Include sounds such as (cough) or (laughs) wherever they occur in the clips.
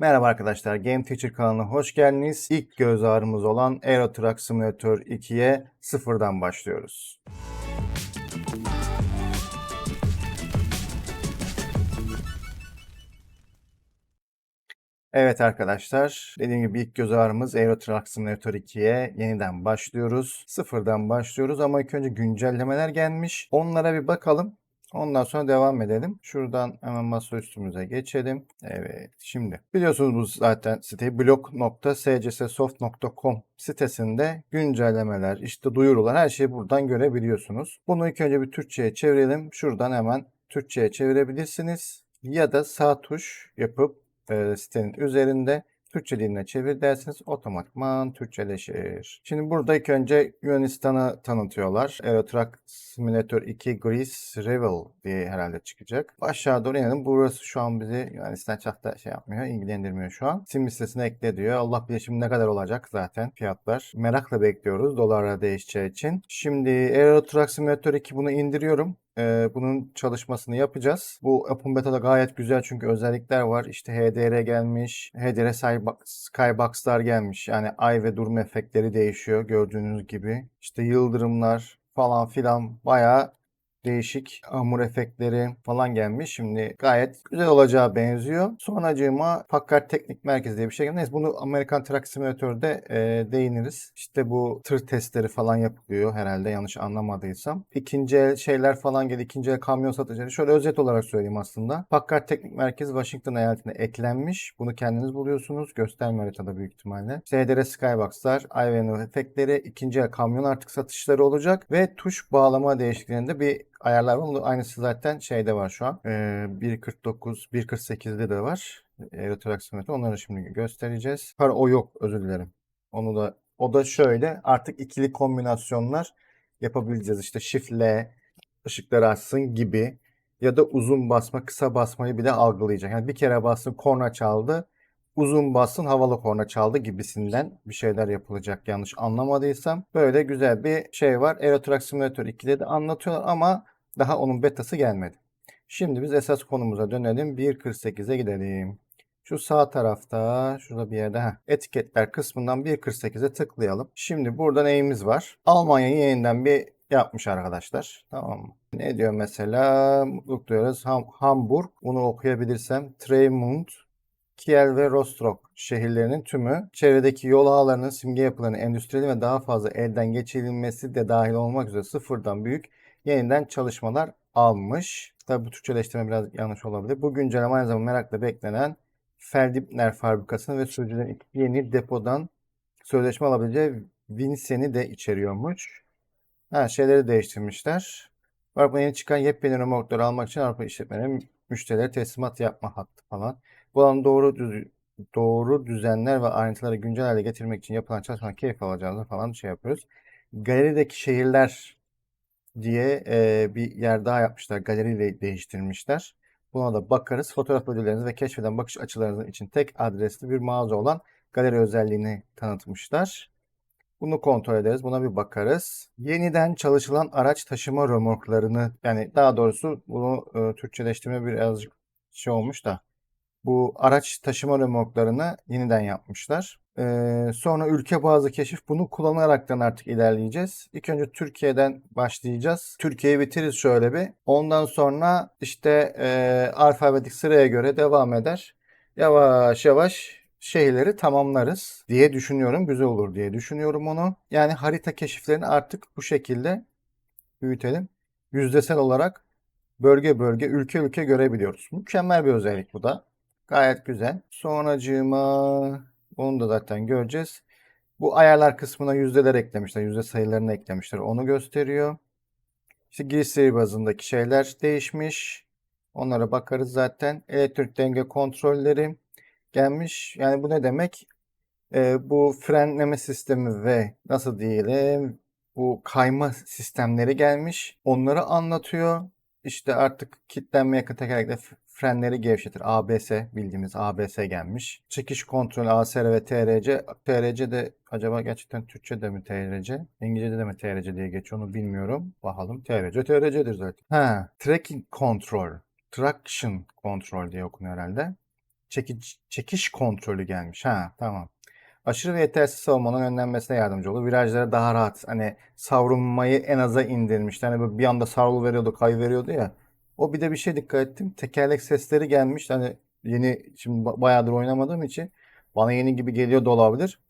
Merhaba arkadaşlar, Game Teacher kanalına hoş geldiniz. İlk göz ağrımız olan Euro Truck Simulator 2'ye sıfırdan başlıyoruz. Evet arkadaşlar, dediğim gibi ilk göz ağrımız Euro Truck Simulator 2'ye yeniden başlıyoruz. Sıfırdan başlıyoruz ama ilk önce güncellemeler gelmiş. Onlara bir bakalım. Ondan sonra devam edelim. Şuradan hemen masa üstümüze geçelim. Evet şimdi biliyorsunuz bu zaten siteyi blog.scsoft.com sitesinde güncellemeler, işte duyurular her şeyi buradan görebiliyorsunuz. Bunu ilk önce bir Türkçe'ye çevirelim. Şuradan hemen Türkçe'ye çevirebilirsiniz. Ya da sağ tuş yapıp e, sitenin üzerinde Türkçe diline çevir derseniz otomatikman Türkçeleşir. Şimdi burada ilk önce Yunanistan'ı tanıtıyorlar. Euro Truck Simulator 2 Greece Revel diye herhalde çıkacak. Aşağı doğru inelim. Burası şu an bizi Yunanistan çok da şey yapmıyor, ilgilendirmiyor şu an. Sim listesine ekle diyor. Allah bilir şimdi ne kadar olacak zaten fiyatlar. Merakla bekliyoruz dolarla değişeceği için. Şimdi Euro Truck Simulator 2 bunu indiriyorum. Ee, bunun çalışmasını yapacağız. Bu Open Beta'da gayet güzel çünkü özellikler var. İşte HDR gelmiş, HDR Skybox- Skybox'lar gelmiş. Yani ay ve durum efektleri değişiyor gördüğünüz gibi. İşte yıldırımlar falan filan bayağı değişik hamur efektleri falan gelmiş. Şimdi gayet güzel olacağı benziyor. Sonracığıma Packard Teknik Merkezi diye bir şey geldi. Neyse bunu Amerikan Truck Simulator'da e, değiniriz. İşte bu tır testleri falan yapılıyor herhalde yanlış anlamadıysam. İkinci el şeyler falan geldi. İkinci el kamyon satıcıları. Şöyle özet olarak söyleyeyim aslında. Packard Teknik Merkezi Washington eyaletine eklenmiş. Bunu kendiniz buluyorsunuz. Gösterme haritada büyük ihtimalle. SDR Skybox'lar, Ivanhoe efektleri, ikinci el kamyon artık satışları olacak ve tuş bağlama değişikliklerinde bir ayarlar var. Bunun aynısı zaten şeyde var şu an. Ee, 1.49, 1.48'de de var. Truck Simulator. Onları şimdi göstereceğiz. Pardon o yok özür dilerim. Onu da o da şöyle artık ikili kombinasyonlar yapabileceğiz. İşte Shift L ışıkları açsın gibi ya da uzun basma kısa basmayı bile algılayacak. Yani bir kere bastın korna çaldı uzun bassın havalı korna çaldı gibisinden bir şeyler yapılacak yanlış anlamadıysam. Böyle güzel bir şey var. Euro Truck Simulator 2'de de anlatıyorlar ama daha onun betası gelmedi. Şimdi biz esas konumuza dönelim. 1.48'e gidelim. Şu sağ tarafta şurada bir yerde heh, etiketler kısmından 1.48'e tıklayalım. Şimdi burada neyimiz var? Almanya'yı yeniden bir yapmış arkadaşlar. Tamam mı? Ne diyor mesela? Mutluluk duyuyoruz. Ham Hamburg. Bunu okuyabilirsem. Treymund Kiel ve Rostock şehirlerinin tümü çevredeki yol ağlarının simge yapılarının endüstriyel ve daha fazla elden geçirilmesi de dahil olmak üzere sıfırdan büyük yeniden çalışmalar almış. Tabi bu Türkçeleştirme biraz yanlış olabilir. Bu güncelleme aynı zamanda merakla beklenen Feldibner fabrikasını ve sürücülerin yeni depodan sözleşme alabileceği Vincen'i de içeriyormuş. Ha, şeyleri değiştirmişler. Avrupa yeni çıkan yepyeni remorkları almak için Avrupa işletmelerinin müşterilere teslimat yapma hattı falan. Bu alanı doğru düz, doğru düzenler ve ayrıntıları güncel hale getirmek için yapılan çalışmadan keyif alacağınızı falan şey yapıyoruz. Galerideki şehirler diye e, bir yer daha yapmışlar. Galeriyle değiştirmişler. Buna da bakarız. Fotoğraf ödülleriniz ve keşfeden bakış açılarınız için tek adresli bir mağaza olan galeri özelliğini tanıtmışlar. Bunu kontrol ederiz. Buna bir bakarız. Yeniden çalışılan araç taşıma römorklarını yani daha doğrusu bunu e, Türkçeleştirme birazcık şey olmuş da bu araç taşıma römorklarını yeniden yapmışlar. Ee, sonra ülke bazı keşif bunu kullanaraktan artık ilerleyeceğiz. İlk önce Türkiye'den başlayacağız. Türkiye'yi bitiririz şöyle bir. Ondan sonra işte e, alfabetik sıraya göre devam eder. Yavaş yavaş şeyleri tamamlarız diye düşünüyorum. Güzel olur diye düşünüyorum onu. Yani harita keşiflerini artık bu şekilde büyütelim. Yüzdesel olarak bölge bölge, ülke ülke görebiliyoruz. Mükemmel bir özellik bu da. Gayet güzel. Sonracığıma onu da zaten göreceğiz. Bu ayarlar kısmına yüzdeler eklemişler. Yüzde sayılarını eklemişler. Onu gösteriyor. İşte giriş seri bazındaki şeyler değişmiş. Onlara bakarız zaten. Elektrik denge kontrolleri gelmiş. Yani bu ne demek? Ee, bu frenleme sistemi ve nasıl diyelim bu kayma sistemleri gelmiş. Onları anlatıyor. İşte artık kilitlenme yakın tekerlekle frenleri gevşetir. ABS bildiğimiz ABS gelmiş. Çekiş kontrolü ASR ve TRC. TRC de acaba gerçekten Türkçe'de mi TRC? İngilizce'de de mi TRC diye geçiyor onu bilmiyorum. Bakalım. TRC TRC'dir zaten. Ha, tracking control. Traction control diye okunuyor herhalde. çekiş, çekiş kontrolü gelmiş. Ha tamam. Aşırı ve yetersiz savunmanın önlenmesine yardımcı olur. Virajlara daha rahat hani savrulmayı en aza indirmişti. Hani böyle bir anda savrul veriyordu, kay veriyordu ya. O bir de bir şey dikkat ettim. Tekerlek sesleri gelmiş. Hani yeni şimdi ba- bayağıdır oynamadığım için bana yeni gibi geliyor da olabilir.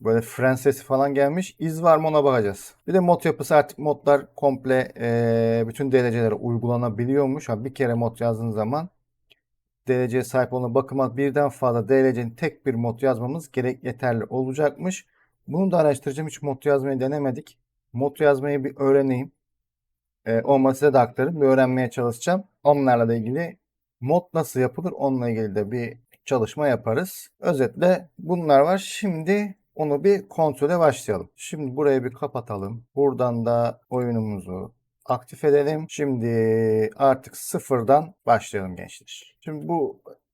Böyle fren sesi falan gelmiş. İz var mı ona bakacağız. Bir de mod yapısı artık modlar komple eee, bütün derecelere uygulanabiliyormuş. Ha, bir kere mod yazdığın zaman dereceye sahip olan bakıma birden fazla derecenin tek bir mod yazmamız gerek yeterli olacakmış. Bunu da araştıracağım. Hiç mod yazmayı denemedik. Mod yazmayı bir öğreneyim. Ee, olmazsa size de aktarım. Bir öğrenmeye çalışacağım. Onlarla da ilgili mod nasıl yapılır onunla ilgili de bir çalışma yaparız. Özetle bunlar var. Şimdi onu bir kontrole başlayalım. Şimdi burayı bir kapatalım. Buradan da oyunumuzu aktif edelim. Şimdi artık sıfırdan başlayalım gençler. Şimdi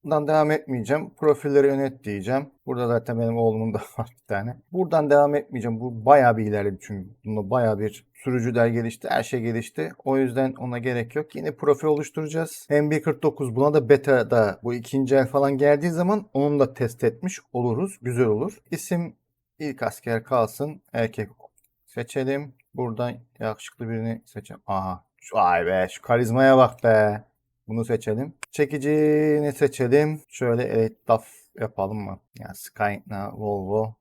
buradan devam etmeyeceğim. Profilleri yönet diyeceğim. Burada zaten benim oğlumun (laughs) da var bir tane. Buradan devam etmeyeceğim. Bu bayağı bir ilerledi çünkü. Bunda bayağı bir sürücüler gelişti. Her şey gelişti. O yüzden ona gerek yok. Yine profil oluşturacağız. MB49 buna da beta'da bu ikinci el falan geldiği zaman onu da test etmiş oluruz. Güzel olur. İsim ilk asker kalsın. Erkek seçelim. Buradan yakışıklı birini seçelim. Aha. Ay be şu karizmaya bak be. Bunu seçelim. Çekicini seçelim. Şöyle elitaf yapalım mı? Yani Skyna, Volvo.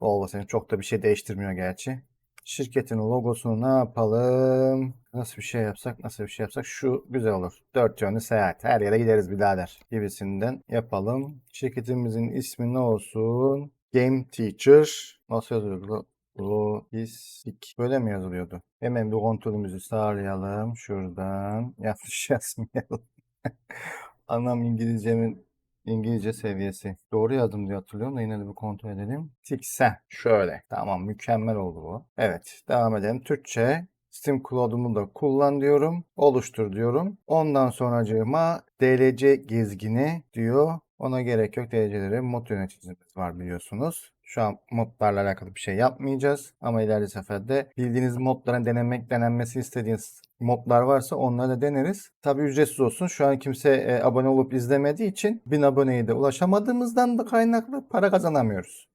Volvo senin çok da bir şey değiştirmiyor gerçi. Şirketin logosunu ne yapalım? Nasıl bir şey yapsak, nasıl bir şey yapsak? Şu güzel olur. Dört yönlü seyahat. Her yere gideriz birader gibisinden yapalım. Şirketimizin ismi ne olsun? Game Teacher. Nasıl yazıyordu? Lojistik. Böyle mi yazılıyordu? Hemen bir kontrolümüzü sağlayalım. Şuradan. Yanlış (laughs) yazmayalım. Anlam İngilizcemin İngilizce seviyesi. Doğru yazdım diye hatırlıyorum da yine de bir kontrol edelim. Tiksen. Şöyle. Tamam mükemmel oldu bu. Evet. Devam edelim. Türkçe. Steam Cloud'umu da kullan diyorum. Oluştur diyorum. Ondan sonracığıma DLC gezgini diyor. Ona gerek yok. DLC'leri mod yöneticimiz var biliyorsunuz. Şu an modlarla alakalı bir şey yapmayacağız. Ama ileride seferde bildiğiniz modların denemek, denenmesi istediğiniz modlar varsa onları da deneriz. Tabi ücretsiz olsun. Şu an kimse e, abone olup izlemediği için 1000 aboneye de ulaşamadığımızdan da kaynaklı para kazanamıyoruz.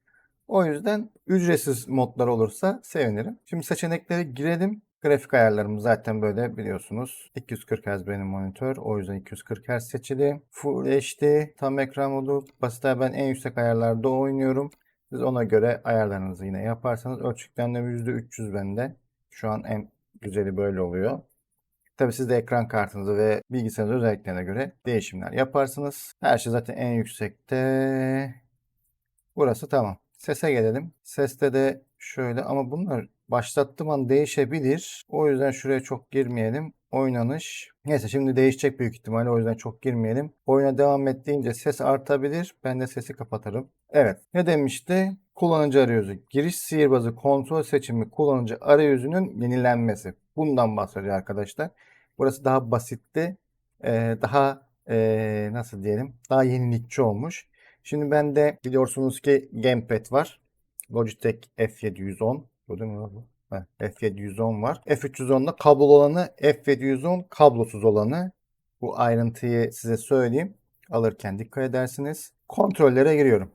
O yüzden ücretsiz modlar olursa sevinirim. Şimdi seçeneklere girelim. Grafik ayarlarımız zaten böyle biliyorsunuz. 240 Hz benim monitör. O yüzden 240 Hz seçili. Full HD tam ekran modu. Basit ben en yüksek ayarlarda oynuyorum. Siz ona göre ayarlarınızı yine yaparsanız ölçüklendirme %300 bende. Şu an en güzeli böyle oluyor. Tabi siz de ekran kartınızı ve bilgisayarınız özelliklerine göre değişimler yaparsınız. Her şey zaten en yüksekte. Burası tamam. Sese gelelim. Seste de şöyle ama bunlar başlattığım an değişebilir. O yüzden şuraya çok girmeyelim. Oynanış. Neyse şimdi değişecek büyük ihtimalle o yüzden çok girmeyelim. Oyuna devam et ses artabilir. Ben de sesi kapatırım. Evet. Ne demişti? Kullanıcı arayüzü. Giriş sihirbazı kontrol seçimi kullanıcı arayüzünün yenilenmesi. Bundan bahsediyor arkadaşlar. Burası daha basitti. Ee, daha ee, nasıl diyelim? Daha yenilikçi olmuş. Şimdi bende biliyorsunuz ki Gamepad var. Logitech F710. Gördün mü bu? Ha, F710 var. F310'da kablolu olanı, F710 kablosuz olanı. Bu ayrıntıyı size söyleyeyim. Alırken dikkat edersiniz. Kontrollere giriyorum.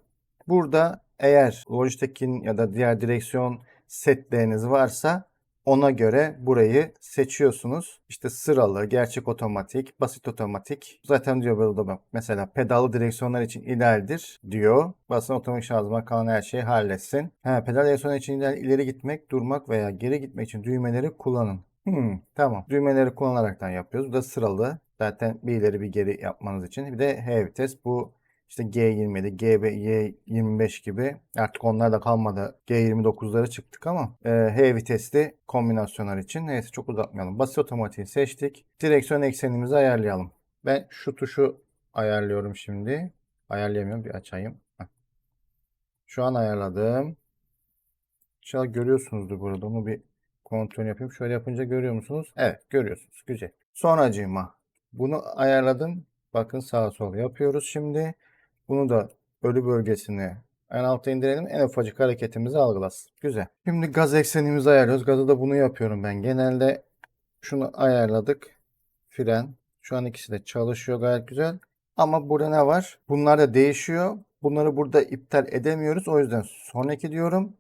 Burada eğer Logitech'in ya da diğer direksiyon setleriniz varsa ona göre burayı seçiyorsunuz. İşte sıralı, gerçek otomatik, basit otomatik. Zaten diyor burada bak mesela pedallı direksiyonlar için idealdir diyor. Basın otomatik şanzıman kalan her şeyi halletsin. Ha, pedal direksiyonlar için ideal ileri gitmek, durmak veya geri gitmek için düğmeleri kullanın. Hmm, tamam. Düğmeleri kullanaraktan yapıyoruz. Bu da sıralı. Zaten bir ileri bir geri yapmanız için. Bir de H vites. Bu işte G27, GB, Y25 gibi artık onlar da kalmadı. G29'lara çıktık ama e, H vitesli kombinasyonlar için. Neyse çok uzatmayalım. Basit otomatiği seçtik. Direksiyon eksenimizi ayarlayalım. Ben şu tuşu ayarlıyorum şimdi. Ayarlayamıyorum. Bir açayım. Şu an ayarladım. İnşallah görüyorsunuzdur burada. Onu bir kontrol yapayım. Şöyle yapınca görüyor musunuz? Evet görüyorsunuz. Güzel. Sonracığıma bunu ayarladım. Bakın sağa sola yapıyoruz şimdi. Bunu da ölü bölgesine en alta indirelim. En ufacık hareketimizi algılasın. Güzel. Şimdi gaz eksenimizi ayarlıyoruz. Gazı da bunu yapıyorum ben. Genelde şunu ayarladık. Fren. Şu an ikisi de çalışıyor gayet güzel. Ama burada ne var? Bunlar da değişiyor. Bunları burada iptal edemiyoruz. O yüzden sonraki diyorum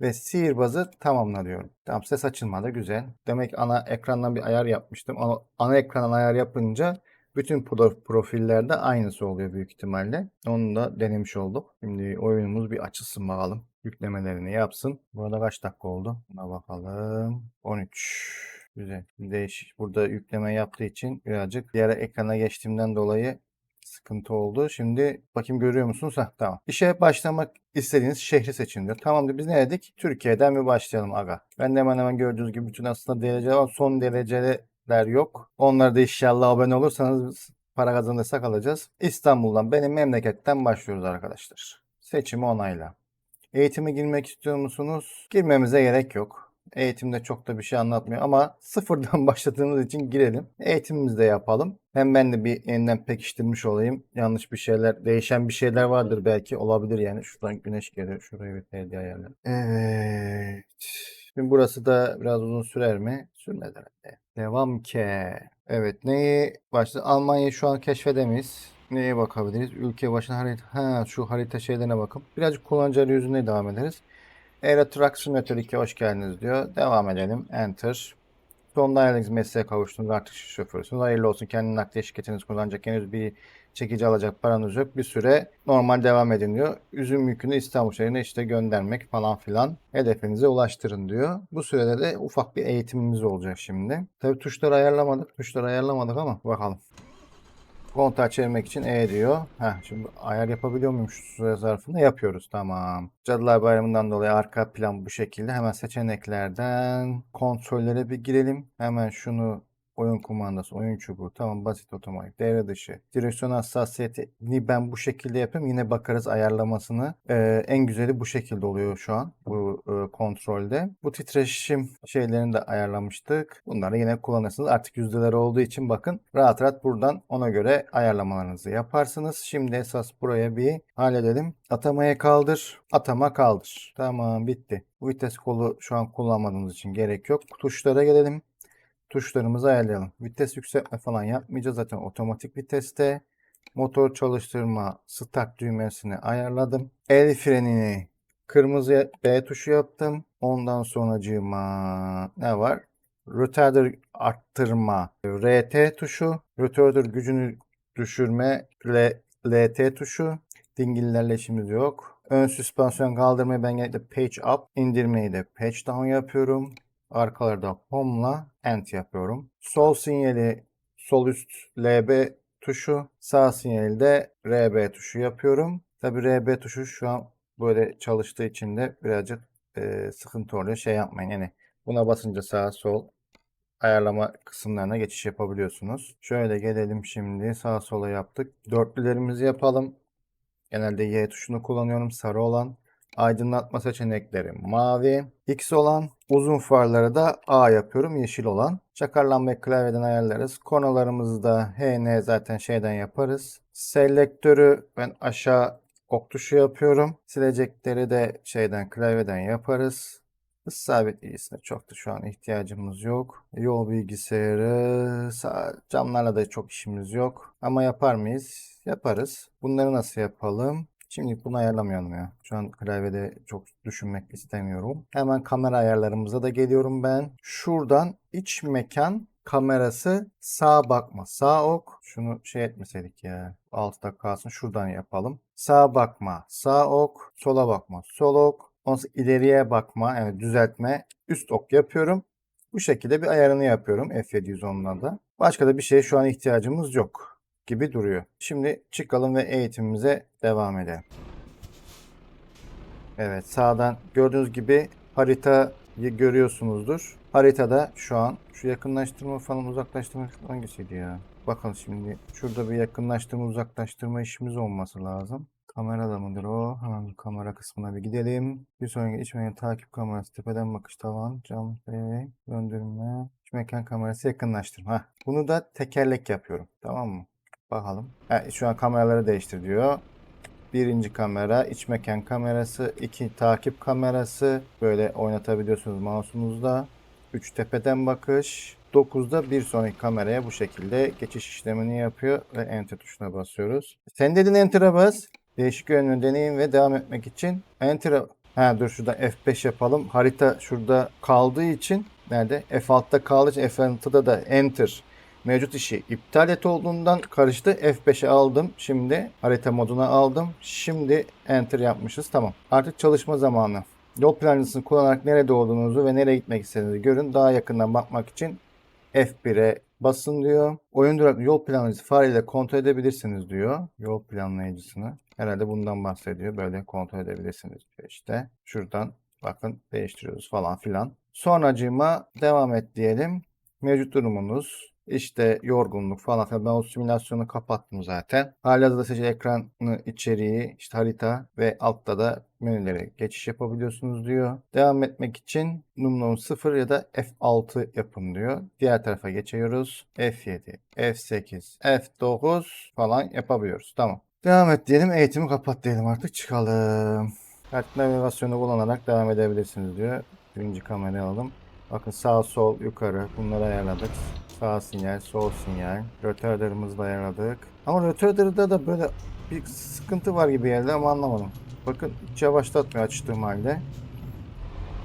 ve sihirbazı tamamla diyorum. Tamam ses açılmadı güzel. Demek ana ekrandan bir ayar yapmıştım. Ana, ana ekrandan ayar yapınca bütün pro- profillerde aynısı oluyor büyük ihtimalle. Onu da denemiş olduk. Şimdi oyunumuz bir açılsın bakalım. Yüklemelerini yapsın. Burada kaç dakika oldu? Buna bakalım. 13. Güzel. Değişik. Burada yükleme yaptığı için birazcık diğer ekrana geçtiğimden dolayı sıkıntı oldu. Şimdi bakayım görüyor musunuz? Heh, tamam. İşe başlamak istediğiniz şehri seçin diyor. Tamamdır biz ne dedik? Türkiye'den mi başlayalım aga? Ben de hemen hemen gördüğünüz gibi bütün aslında dereceler var. Son dereceler yok. Onları da inşallah abone olursanız para kazanırsak alacağız. İstanbul'dan benim memleketten başlıyoruz arkadaşlar. Seçimi onayla. Eğitime girmek istiyor musunuz? Girmemize gerek yok. Eğitimde çok da bir şey anlatmıyor ama (laughs) sıfırdan başladığımız için girelim. Eğitimimizi de yapalım. Hem ben de bir yeniden pekiştirmiş olayım. Yanlış bir şeyler, değişen bir şeyler vardır belki. Olabilir yani. Şuradan güneş geliyor. Şurayı bir ayarlayalım. Evet. Şimdi burası da biraz uzun sürer mi? Sürmez herhalde. Devam ki. Evet neyi başta Almanya'yı şu an keşfedemeyiz. Neye bakabiliriz? Ülke başına harita. Ha şu harita şeylerine bakın. Birazcık kullanıcı arayüzüne devam ederiz. Euro Truck Simulator 2 hoş geldiniz diyor. Devam edelim. Enter. Sonunda ayarladığınız mesleğe kavuştunuz. Artık şoförsünüz. Hayırlı olsun. Kendi nakliye şirketiniz kullanacak. Henüz bir çekici alacak paranız yok. Bir süre normal devam edin diyor. Üzüm yükünü İstanbul şehrine işte göndermek falan filan. Hedefinize ulaştırın diyor. Bu sürede de ufak bir eğitimimiz olacak şimdi. Tabii tuşları ayarlamadık. Tuşları ayarlamadık ama bakalım. Kontağı çevirmek için E diyor. Heh, şimdi ayar yapabiliyor muyum şu süre zarfında? Yapıyoruz. Tamam. Cadılar Bayramı'ndan dolayı arka plan bu şekilde. Hemen seçeneklerden kontrollere bir girelim. Hemen şunu oyun kumandası, oyun çubuğu. Tamam basit otomatik. Devre dışı. Direksiyon hassasiyetini ben bu şekilde yapayım. Yine bakarız ayarlamasını. Ee, en güzeli bu şekilde oluyor şu an. Bu e, kontrolde. Bu titreşim şeylerini de ayarlamıştık. Bunları yine kullanırsınız. Artık yüzdeler olduğu için bakın rahat rahat buradan ona göre ayarlamalarınızı yaparsınız. Şimdi esas buraya bir halledelim. Atamaya kaldır. Atama kaldır. Tamam bitti. Bu vites kolu şu an kullanmadığımız için gerek yok. Tuşlara gelelim tuşlarımızı ayarlayalım. Vites yükseltme falan yapmayacağız. Zaten otomatik viteste. Motor çalıştırma start düğmesini ayarladım. El frenini kırmızı B tuşu yaptım. Ondan sonracığıma ne var? Retarder arttırma RT tuşu. Retarder gücünü düşürme L, LT tuşu. Dingillerle işimiz yok. Ön süspansiyon kaldırmayı ben genellikle page up. indirmeyi de page down yapıyorum. Arkalarda home'la end yapıyorum. Sol sinyali sol üst LB tuşu, sağ sinyali de RB tuşu yapıyorum. Tabi RB tuşu şu an böyle çalıştığı için de birazcık e, sıkıntı oluyor. Şey yapmayın yani buna basınca sağ sol ayarlama kısımlarına geçiş yapabiliyorsunuz. Şöyle gelelim şimdi sağ sola yaptık. Dörtlülerimizi yapalım. Genelde Y tuşunu kullanıyorum sarı olan. Aydınlatma seçenekleri mavi. X olan uzun farları da A yapıyorum yeşil olan. Çakarlanmayı klavyeden ayarlarız. Konularımızı da HN zaten şeyden yaparız. Selektörü ben aşağı ok tuşu yapıyorum. Silecekleri de şeyden klavyeden yaparız. Hız sabitleyicisine çok da şu an ihtiyacımız yok. Yol bilgisayarı, camlarla da çok işimiz yok. Ama yapar mıyız? Yaparız. Bunları nasıl yapalım? Şimdi bunu ayarlamayalım ya. Şu an klavyede çok düşünmek istemiyorum. Hemen kamera ayarlarımıza da geliyorum ben. Şuradan iç mekan kamerası sağa bakma. Sağ ok. Şunu şey etmeseydik ya. Altta kalsın. Şuradan yapalım. Sağa bakma. Sağ ok. Sola bakma. Sol ok. Ondan ileriye bakma. Yani düzeltme. Üst ok yapıyorum. Bu şekilde bir ayarını yapıyorum F710'dan da. Başka da bir şeye şu an ihtiyacımız yok gibi duruyor. Şimdi çıkalım ve eğitimimize devam edelim. Evet sağdan gördüğünüz gibi haritayı görüyorsunuzdur. Haritada şu an şu yakınlaştırma falan uzaklaştırma hangisiydi ya? Bakalım şimdi şurada bir yakınlaştırma uzaklaştırma işimiz olması lazım. Kamerada mıdır o? Hemen kamera kısmına bir gidelim. Bir sonraki iç mekan takip kamerası, tepeden bakış tavan, cam, frey, döndürme, iç mekan kamerası yakınlaştırma. Heh. Bunu da tekerlek yapıyorum. Tamam mı? Bakalım. Ha, şu an kameraları değiştir diyor. Birinci kamera, iç mekan kamerası, iki takip kamerası. Böyle oynatabiliyorsunuz mouse'unuzda. Üç tepeden bakış. F9'da bir sonraki kameraya bu şekilde geçiş işlemini yapıyor ve Enter tuşuna basıyoruz. Sen dedin Enter'a bas. Değişik yönlü deneyim ve devam etmek için Enter'a Ha dur şurada F5 yapalım. Harita şurada kaldığı için nerede? F6'da kaldığı için F6'da da Enter mevcut işi iptal et olduğundan karıştı. F5'e aldım. Şimdi harita moduna aldım. Şimdi Enter yapmışız. Tamam. Artık çalışma zamanı. Yol plancısını kullanarak nerede olduğunuzu ve nereye gitmek istediğinizi görün. Daha yakından bakmak için F1'e basın diyor. Oyun duraklı yol planlayıcısı fareyle kontrol edebilirsiniz diyor. Yol planlayıcısını. Herhalde bundan bahsediyor. Böyle kontrol edebilirsiniz diyor işte. Şuradan bakın değiştiriyoruz falan filan. Sonracığıma devam et diyelim. Mevcut durumunuz. İşte yorgunluk falan. Ben o simülasyonu kapattım zaten. Halihazırda seçili ekranı içeriği, işte harita ve altta da menülere geçiş yapabiliyorsunuz diyor. Devam etmek için numaranın 0 ya da F6 yapın diyor. Diğer tarafa geçiyoruz. F7, F8, F9 falan yapabiliyoruz. Tamam. Devam et diyelim. Eğitimi kapat diyelim artık. Çıkalım. Artık navigasyonu kullanarak devam edebilirsiniz diyor. Birinci kamerayı alalım. Bakın sağ sol yukarı bunları ayarladık. Sağ sinyal, sol sinyal. Rötarlarımızı da ayarladık. Ama rötarlarda da böyle bir sıkıntı var gibi geldi ama anlamadım. Bakın hiç yavaşlatmıyor açtığım halde.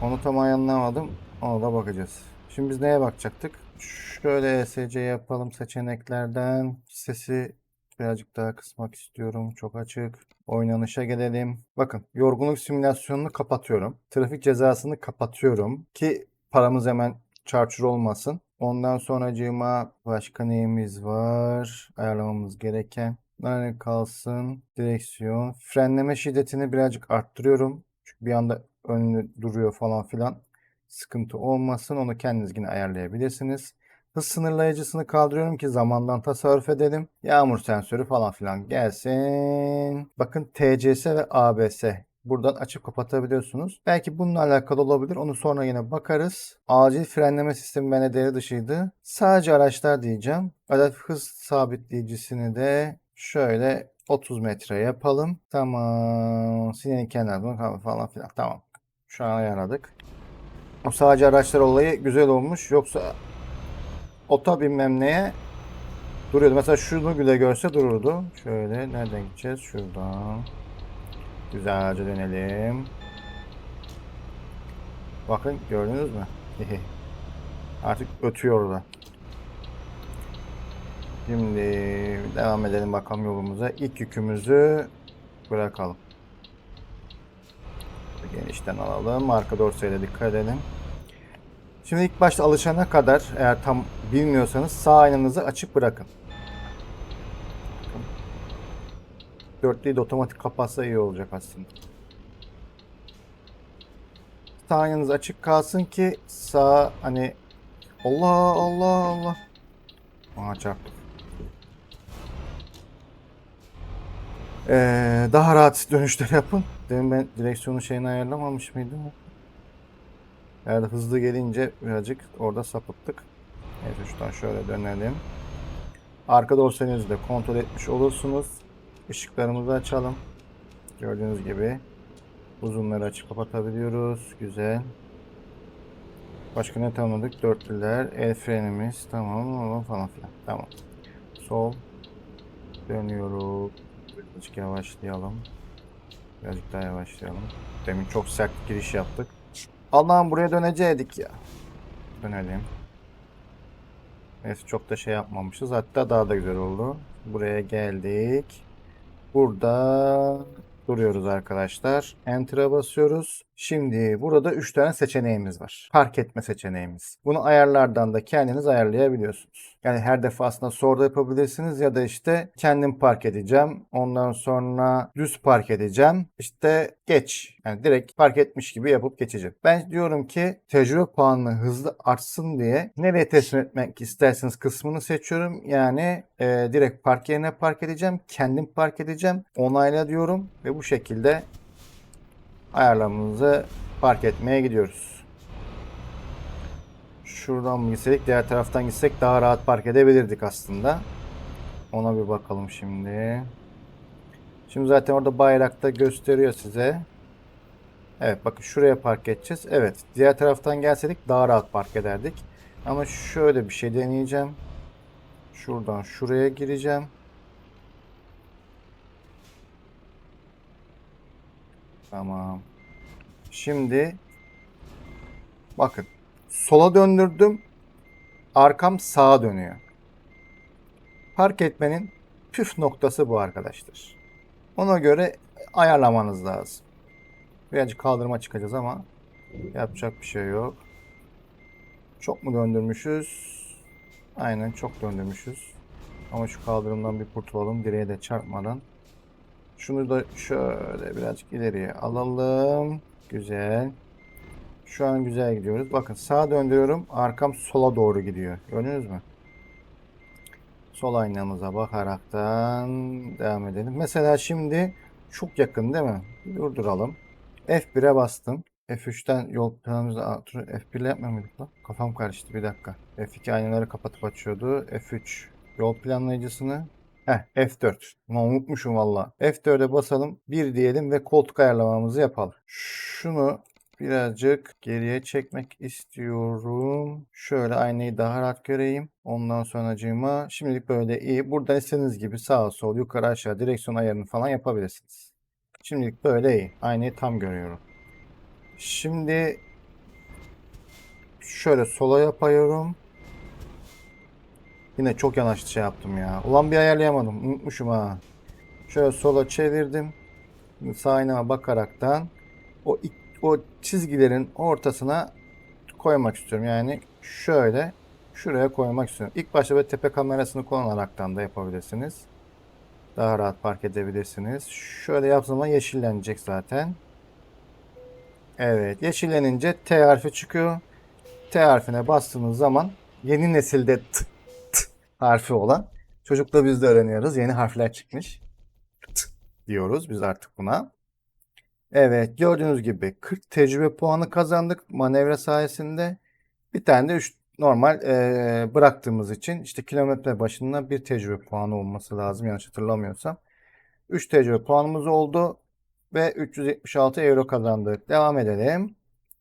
Onu tam anlamadım. Ona da bakacağız. Şimdi biz neye bakacaktık? Şöyle ESC yapalım seçeneklerden. Sesi birazcık daha kısmak istiyorum. Çok açık. Oynanışa gelelim. Bakın yorgunluk simülasyonunu kapatıyorum. Trafik cezasını kapatıyorum. Ki paramız hemen çarçur olmasın. Ondan sonracığıma başka neyimiz var? Ayarlamamız gereken. Nerede kalsın? Direksiyon. Frenleme şiddetini birazcık arttırıyorum. Çünkü bir anda önlü duruyor falan filan. Sıkıntı olmasın. Onu kendiniz yine ayarlayabilirsiniz. Hız sınırlayıcısını kaldırıyorum ki zamandan tasarruf edelim. Yağmur sensörü falan filan gelsin. Bakın TCS ve ABS. Buradan açıp kapatabiliyorsunuz. Belki bununla alakalı olabilir. Onu sonra yine bakarız. Acil frenleme sistemi bende devre dışıydı. Sadece araçlar diyeceğim. Adaptif hız sabitleyicisini de şöyle 30 metre yapalım. Tamam. Sinyalin kenarına falan filan. Tamam. Şu an ayarladık. O sadece araçlar olayı güzel olmuş. Yoksa ota bilmem neye duruyordu. Mesela şunu bile görse dururdu. Şöyle nereden gideceğiz? Şuradan. Güzelce dönelim. Bakın gördünüz mü? Artık ötüyor orada. Şimdi devam edelim bakalım yolumuza. İlk yükümüzü bırakalım. Genişten alalım. Arka dorsaya dikkat edelim. Şimdi ilk başta alışana kadar eğer tam bilmiyorsanız sağ aynanızı açık bırakın. Dörtlüyü de otomatik kapatsa iyi olacak aslında. Sağ açık kalsın ki sağ hani Allah Allah Allah. Aha çarptık. Ee, daha rahat dönüşler yapın. Demin ben direksiyonu şeyini ayarlamamış mıydım? Yani hızlı gelince birazcık orada sapıttık. Neyse şuradan şöyle dönelim. Arka dorsanızı da kontrol etmiş olursunuz. Işıklarımızı açalım. Gördüğünüz gibi uzunları açıp kapatabiliyoruz. Güzel. Başka ne tanımladık? Dörtlüler, el frenimiz, tamam falan filan. Tamam. Sol. Dönüyoruz. Birazcık yavaşlayalım. Birazcık daha yavaşlayalım. Demin çok sert giriş yaptık. Allah'ım buraya dönecektik ya. Dönelim. Neyse çok da şey yapmamışız. Hatta daha da güzel oldu. Buraya geldik. Burada duruyoruz arkadaşlar. Enter'a basıyoruz. Şimdi burada 3 tane seçeneğimiz var. Park etme seçeneğimiz. Bunu ayarlardan da kendiniz ayarlayabiliyorsunuz. Yani her defasında sorda yapabilirsiniz ya da işte kendim park edeceğim. Ondan sonra düz park edeceğim. İşte geç. Yani direkt park etmiş gibi yapıp geçeceğim. Ben diyorum ki tecrübe puanını hızlı artsın diye nereye teslim etmek isterseniz kısmını seçiyorum. Yani e, direkt park yerine park edeceğim. Kendim park edeceğim. Onayla diyorum ve bu şekilde ayarlamamızı park etmeye gidiyoruz. Şuradan mı gitsek diğer taraftan gitsek daha rahat park edebilirdik aslında. Ona bir bakalım şimdi. Şimdi zaten orada bayrakta gösteriyor size. Evet bakın şuraya park edeceğiz. Evet diğer taraftan gelseydik daha rahat park ederdik. Ama şöyle bir şey deneyeceğim. Şuradan şuraya gireceğim. Tamam. Şimdi bakın sola döndürdüm. Arkam sağa dönüyor. Park etmenin püf noktası bu arkadaşlar. Ona göre ayarlamanız lazım. Birazcık kaldırıma çıkacağız ama yapacak bir şey yok. Çok mu döndürmüşüz? Aynen çok döndürmüşüz. Ama şu kaldırımdan bir kurtulalım direğe de çarpmadan. Şunu da şöyle birazcık ileriye alalım. Güzel. Şu an güzel gidiyoruz. Bakın sağa döndürüyorum. Arkam sola doğru gidiyor. Gördünüz mü? Sol aynamıza bakaraktan devam edelim. Mesela şimdi çok yakın değil mi? Durduralım. F1'e bastım. F3'ten yol planımızı Aa, dur, F1 ile yapmıyor lan? Kafam karıştı bir dakika. F2 aynaları kapatıp açıyordu. F3 yol planlayıcısını Heh, F4. Ulan unutmuşum valla. F4'e basalım. 1 diyelim ve koltuk ayarlamamızı yapalım. Şunu birazcık geriye çekmek istiyorum. Şöyle aynayı daha rahat göreyim. Ondan sonracığıma şimdilik böyle iyi. Buradan istediğiniz gibi sağa sol yukarı aşağı direksiyon ayarını falan yapabilirsiniz. Şimdilik böyle iyi. Aynayı tam görüyorum. Şimdi şöyle sola yapıyorum. Yine çok yanlış şey yaptım ya. Ulan bir ayarlayamadım. Unutmuşum ha. Şöyle sola çevirdim. Şimdi Sağ aynama bakaraktan o ik- o çizgilerin ortasına koymak istiyorum. Yani şöyle şuraya koymak istiyorum. İlk başta böyle tepe kamerasını kullanaraktan da yapabilirsiniz. Daha rahat park edebilirsiniz. Şöyle yaptığım zaman yeşillenecek zaten. Evet, yeşillenince T harfi çıkıyor. T harfine bastığınız zaman yeni nesilde t, t harfi olan çocukla biz de öğreniyoruz. Yeni harfler çıkmış. T diyoruz biz artık buna. Evet gördüğünüz gibi 40 tecrübe puanı kazandık manevra sayesinde. Bir tane de üç normal eee, bıraktığımız için işte kilometre başına bir tecrübe puanı olması lazım yanlış hatırlamıyorsam. 3 tecrübe puanımız oldu ve 376 euro kazandık. Devam edelim.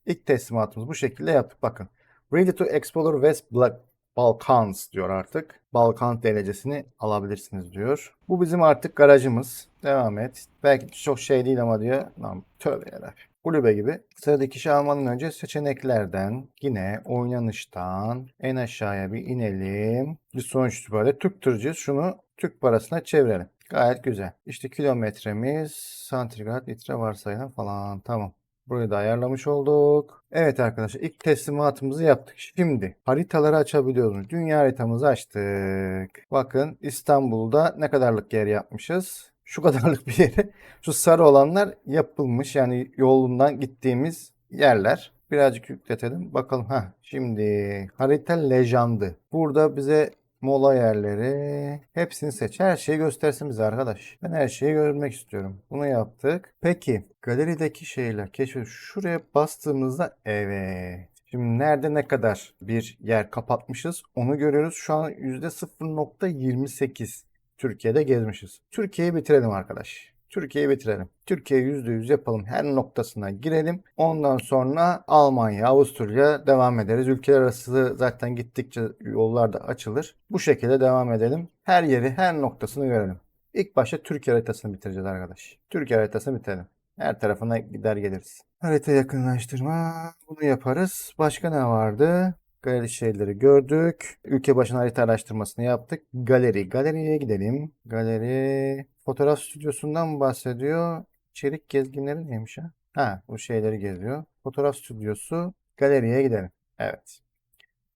İlk teslimatımız bu şekilde yaptık. Bakın. Ready to explore West Black Balkans diyor artık. Balkan derecesini alabilirsiniz diyor. Bu bizim artık garajımız. Devam et. Belki çok şey değil ama diyor. Lan tövbe yarabbim. Kulübe gibi. Sıradaki işi almadan önce seçeneklerden yine oynanıştan en aşağıya bir inelim. Bir sonuç böyle Türk tırcıyız. Şunu Türk parasına çevirelim. Gayet güzel. İşte kilometremiz, santigrat, litre varsayılan falan. Tamam. Burayı da ayarlamış olduk. Evet arkadaşlar ilk teslimatımızı yaptık. Şimdi haritaları açabiliyoruz. Dünya haritamızı açtık. Bakın İstanbul'da ne kadarlık yer yapmışız. Şu kadarlık bir yeri. Şu sarı olanlar yapılmış. Yani yolundan gittiğimiz yerler. Birazcık yükletelim. Bakalım. ha Şimdi harita lejandı. Burada bize mola yerleri hepsini seç. Her şeyi göstersin bize arkadaş. Ben her şeyi görmek istiyorum. Bunu yaptık. Peki galerideki şeyler keşfet. Şuraya bastığımızda evet. Şimdi nerede ne kadar bir yer kapatmışız onu görüyoruz. Şu an %0.28 Türkiye'de gezmişiz. Türkiye'yi bitirelim arkadaş. Türkiye'yi bitirelim. Türkiye %100 yapalım. Her noktasına girelim. Ondan sonra Almanya, Avusturya devam ederiz. Ülkeler arası zaten gittikçe yollar da açılır. Bu şekilde devam edelim. Her yeri, her noktasını görelim. İlk başta Türkiye haritasını bitireceğiz arkadaş. Türkiye haritasını bitirelim. Her tarafına gider geliriz. Harita yakınlaştırma. Bunu yaparız. Başka ne vardı? Galeri şeyleri gördük. Ülke başına harita araştırmasını yaptık. Galeri. Galeriye gidelim. Galeri. Fotoğraf stüdyosundan bahsediyor. İçerik gezginleri neymiş ha? Ha bu şeyleri geziyor. Fotoğraf stüdyosu. Galeriye gidelim. Evet.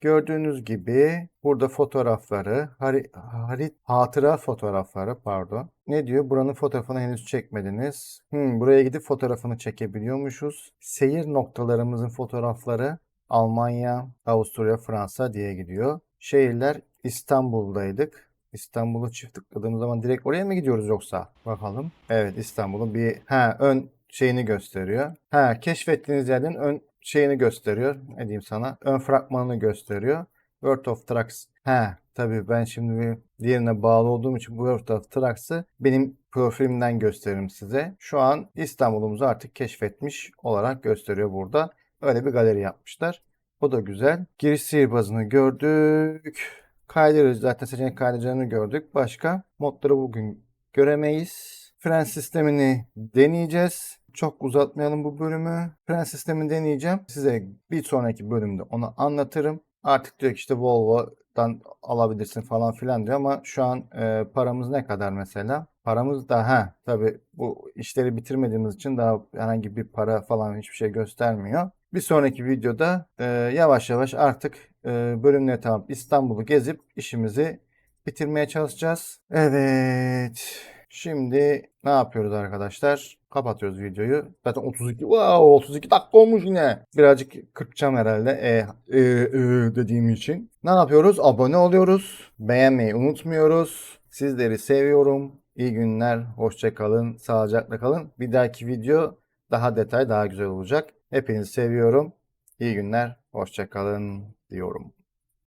Gördüğünüz gibi burada fotoğrafları, hari, harit, hatıra fotoğrafları pardon. Ne diyor? Buranın fotoğrafını henüz çekmediniz. Hmm, buraya gidip fotoğrafını çekebiliyormuşuz. Seyir noktalarımızın fotoğrafları Almanya, Avusturya, Fransa diye gidiyor. Şehirler İstanbul'daydık. İstanbul'u çift tıkladığımız zaman direkt oraya mı gidiyoruz yoksa? Bakalım. Evet İstanbul'un bir ha ön şeyini gösteriyor. Ha keşfettiğiniz yerden ön şeyini gösteriyor. Ne diyeyim sana? Ön fragmanını gösteriyor. World of Trucks. Ha tabii ben şimdi bir diğerine bağlı olduğum için bu World of Trucks'ı benim profilimden gösteririm size. Şu an İstanbul'umuzu artık keşfetmiş olarak gösteriyor burada. Öyle bir galeri yapmışlar. O da güzel. Giriş sihirbazını gördük. Kaydırıcı zaten seçenek kaydırıcılarını gördük. Başka modları bugün göremeyiz. Fren sistemini deneyeceğiz. Çok uzatmayalım bu bölümü. Fren sistemini deneyeceğim. Size bir sonraki bölümde onu anlatırım. Artık diyor ki işte Volvo'dan alabilirsin falan filan diyor ama şu an e, paramız ne kadar mesela? Paramız da ha tabii bu işleri bitirmediğimiz için daha herhangi bir para falan hiçbir şey göstermiyor. Bir sonraki videoda e, yavaş yavaş artık e, bölümleri tamam İstanbul'u gezip işimizi bitirmeye çalışacağız. Evet. Şimdi ne yapıyoruz arkadaşlar? Kapatıyoruz videoyu. Zaten 32 wow, 32 dakika olmuş yine. Birazcık kırpacağım herhalde e, e, e dediğim için. Ne yapıyoruz? Abone oluyoruz. Beğenmeyi unutmuyoruz. Sizleri seviyorum. İyi günler. Hoşça kalın. Sağlıcakla kalın. Bir dahaki video daha detay, daha güzel olacak. Hepinizi seviyorum. İyi günler. Hoşça kalın diyorum.